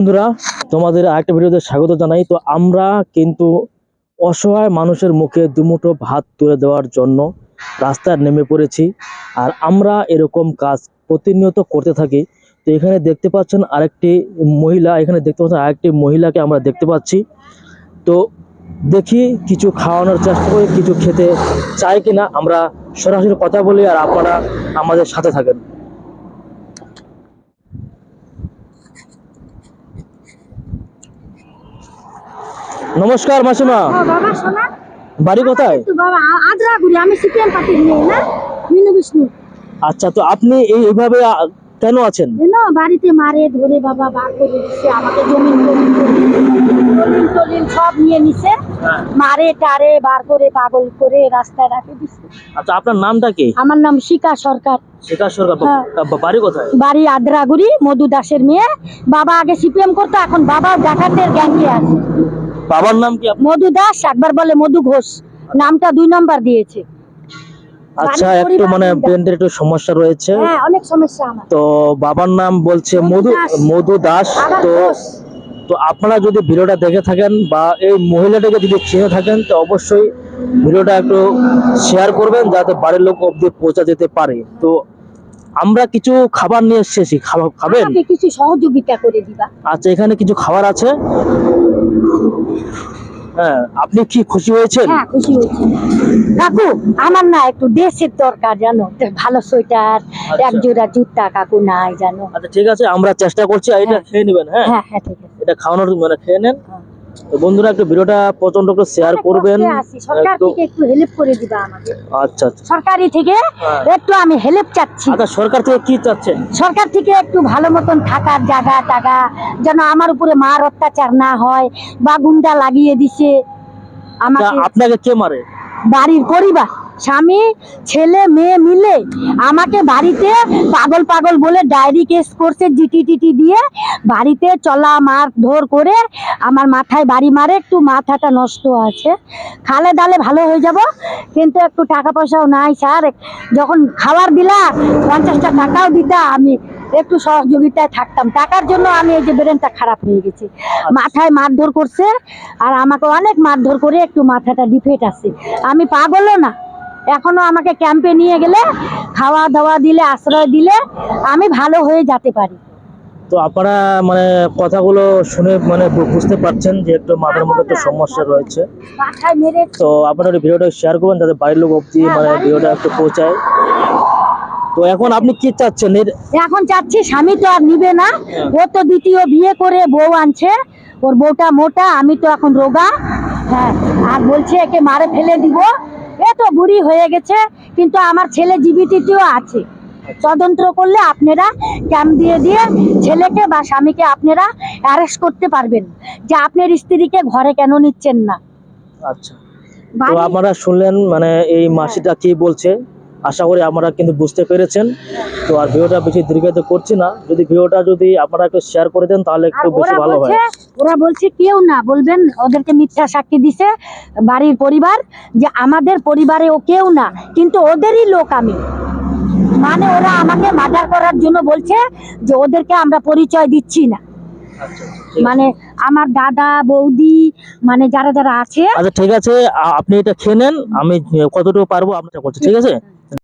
বন্ধুরা, তোমাদের আরেকটা ভিডিওতে স্বাগত জানাই। তো আমরা কিন্তু অসহায় মানুষের মুখে দুমুঠো ভাত তুলে দেওয়ার জন্য রাস্তায় নেমে পড়েছি। আর আমরা এরকম কাজ প্রতিনিয়ত করতে থাকি। তো এখানে দেখতে পাচ্ছেন আরেকটি মহিলা, এখানে দেখতে পাচ্ছেন আরেকটি মহিলাকে আমরা দেখতে পাচ্ছি। তো দেখি কিছু খাওয়ানোর চেষ্টা করি, কিছু খেতে চাই কিনা। আমরা সরাসরি কথা বলি আর আপনারা আমাদের সাথে থাকেন। নমস্কার মাসিমা শোনা বাড়ি কোথায়? আচ্ছা তো আপনি এইভাবে কেন আছেন? বাড়িতে মারে ধরে বাবা বার করে দিচ্ছে আমাকে টলিন টলিন সব নিয়ে নিছে। মারে টারে বার করে পাগল করে রাস্তায় রাখে দিচ্ছে আচ্ছা আপনার নামটা কি? আমার নাম শিকা সরকার। হ্যাঁ। বাড়ি কোথায়? বাড়ি আদ্রাগুড়ি মধু দাসের মেয়ে। বাবা আগে সিপিএম করতো এখন বাবা ডাকাতের গ্যাংয়ে আছে। বাবার নাম কি আপনার? মধু দাস একবার বলে মধু ঘোষ নামটা দুই নম্বর দিয়েছে আচ্ছা বাড়ির একটু পরিবার মানে নিন্দা। ব্রেনের একটু সমস্যা রয়েছে হ্যাঁ অনেক সমস্যা আমার তো বাবার নাম বলছে মধু মধু দাস। মধু দাস আবার তো ঘোষ। তো আপনারা যদি ভিডিওটা দেখে থাকেন বা এই মহিলাটাকে যদি চিনে থাকেন তো অবশ্যই ভিডিওটা একটু শেয়ার করবেন যাতে বাড়ির লোক অবধি পৌঁছা যেতে পারে তো আমরা কিছু খাবার নিয়ে এসেছি খাবেন? কিছু সহযোগিতা করে দিবা। আচ্ছা এখানে কিছু খাবার আছে? হ্যাঁ আপনি কি খুশি হয়েছেন? হ্যাঁ খুশি হয়েছি। কাকু আমার না একটু দেশের দরকার জানো? ভালো সোয়েটার আচ্ছা। এক জোড়া জুতা কাকু নাই জানো? আচ্ছা ঠিক আছে আমরা চেষ্টা করছি এটা হ্যাঁ। খেয়ে নেবেন হ্যাঁ? হ্যাঁ হ্যাঁ ঠিক আছে। এটা খাওয়ানোর মানে খেয়ে নেন। তো বন্ধুরা একটু ভিডিওটা প্রচণ্ড একটু শেয়ার করবেন। সরকার থেকে একটু হেল্প করে দিবা আমাকে। আচ্ছা আচ্ছা। সরকারি থেকে হ্যাঁ। একটু আমি হেল্প চাচ্ছি। আচ্ছা সরকার থেকে কি চাচ্ছেন? সরকার থেকে একটু ভালো মতন থাকার জায়গা টাকা যেন আমার উপরে মার অত্যাচার না হয় বা গুন্ডা লাগিয়ে দিছে আমাকে। আপনাকে কে মারে? বাড়ির পরিবার। স্বামী ছেলে মেয়ে মিলে আমাকে বাড়িতে পাগল পাগল বলে ডায়েরি কেস করছে জিটি টিটি দিয়ে। বাড়িতে চলা মার ধর করে আমার মাথায় বাড়ি মারে একটু মাথাটা নষ্ট আছে। খালে দালে ভালো হয়ে যাব কিন্তু একটু টাকা পয়সাও নাই স্যার। যখন খাবার দিলা পঞ্চাশটা টাকাও দিতা আমি একটু সহযোগিতায় থাকতাম। টাকার জন্য আমি এই যে ব্রেনটা খারাপ হয়ে গেছি। মাথায় মারধর করছে আর আমাকে অনেক মারধর করে একটু মাথাটা ডিফেক্ট আছে। আমি পাগলও না। এখনও আমাকে ক্যাম্পে নিয়ে গেলে খাওয়া দাওয়া দিলে আশ্রয় দিলে আমি ভালো হয়ে যেতে পারি। তো আপনারা মানে কথাগুলো শুনে মানে বুঝতে পারছেন যে একটু মাথার মধ্যে একটা সমস্যা রয়েছে। তো আপনারা ভিডিওটা শেয়ার করবেন যাতে বাড়ির লোক অবধি হ্যাঁ, মানে ভিডিওটা একটু পৌঁছায়। তো এখন আপনি কি চাচ্ছেন? এখন চাচ্ছি স্বামী তো আর নিবে না। ও তো দ্বিতীয় বিয়ে করে বউ আনছে। ওর বউটা মোটা আমি তো এখন রোগা। হ্যাঁ আর বলছে একে মারে ফেলে দিব। এ তো বুড়ি হয়ে গেছে কিন্তু আমার ছেলে জীবিতটিও আছে। তদন্ত করলে আপনারা ক্যাম্প দিয়ে দিয়ে ছেলেকে বা স্বামীকে আপনারা অ্যারেস্ট করতে পারবেন যে আপনার স্ত্রীকে ঘরে কেন নিচ্ছেন না। আচ্ছা। তো আপনারা শুনলেন মানে এই মাসিটা কি বলছে? আশা করি আপনারা কিন্তু বুঝতে পেরেছেন। তো আর ভিডিওটা বেশি দীর্ঘায়িত করছি না। যদি ভিডিওটা যদি আপনারা একটু শেয়ার করে দেন তাহলে একটু বেশি ভালো হয়। ওরা বলছে কেউ না বলবেন ওদেরকে মিথ্যা সাক্ষী দিছে বাড়ির পরিবার যে আমাদের পরিবারে ও কেউ না কিন্তু ওদেরই লোক আমি। মানে ওরা আমাকে মার্ডার করার জন্য বলছে যে ওদেরকে আমরা পরিচয় দিচ্ছি না। আচ্ছা আছে। মানে আমার দাদা বৌদি মানে যারা যারা আছে আচ্ছা ঠিক আছে আপনি এটা খেয়ে নেন আমি কতটুকু পারব আপনার করছি ঠিক আছে?